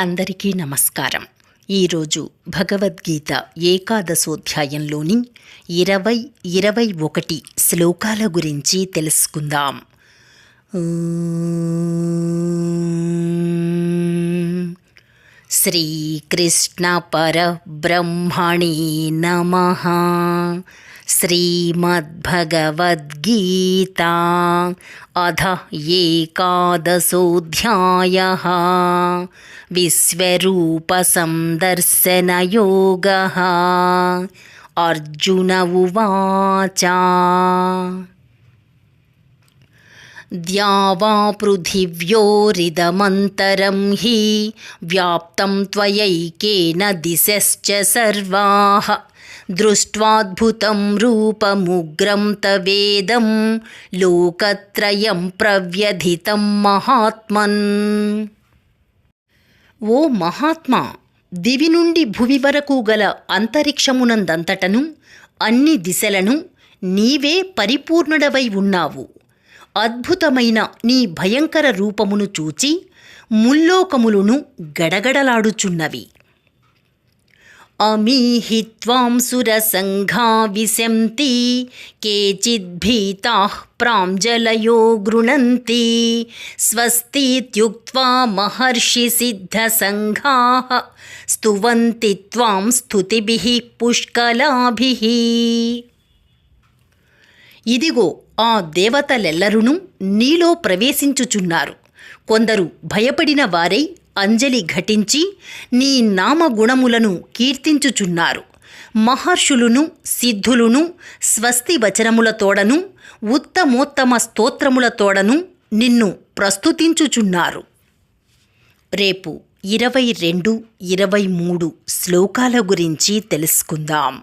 అందరికీ నమస్కారం. ఈరోజు భగవద్గీత ఏకాదశోధ్యాయంలోని ఇరవై ఇరవై ఒకటి శ్లోకాల గురించి తెలుసుకుందాం. श्रीकृष्णपरब्रह्मणे नमः। श्रीमद्भगवद्गीता अध एकादशोऽध्यायः। विश्वरूपसन्दर्शनयोगः। अर्जुन उवाच। ఉవాచ द्यावा पृथिव्योरिदमन्तरं हि व्याप्तं त्वयैकेन दिशश्च सर्वाः दृष्ट्वाद्भुतं रूपमुग्रं तवेदं लोकत्रयं प्रव्यथितं महात्मन् ఓ మహాత్మా దివి నుండి భువి వరకు గల అంతరిక్షమునందంతటను అన్ని దిశలను నీవే పరిపూర్ణుడవై ఉన్నావు అద్భుతమైన నీ భయంకర రూపమును చూచి ముల్లోకములును గడగడలాడుచున్నవి. అమీహి త్వాం సురసంఘా విశంతి కేచిద్భీతా ప్రాంజలయో గృణంతి స్వస్తిత్యుక్త్వా మహర్షి సిద్ధసంఘాః స్తువంతి త్వాం స్థుతిభి పుష్కలాభి. ఇదిగో ఆ దేవతలెల్లరునూ నీలో ప్రవేశించుచున్నారు. కొందరు భయపడిన వారై అంజలి ఘటించి నీ నామగుణములను కీర్తించుచున్నారు. మహర్షులును సిద్ధులును స్వస్తి వచనములతోడను ఉత్తమోత్తమ స్తోత్రములతోడను నిన్ను ప్రస్తుతించుచున్నారు. రేపు ఇరవై రెండు ఇరవై మూడు శ్లోకాల గురించి తెలుసుకుందాం.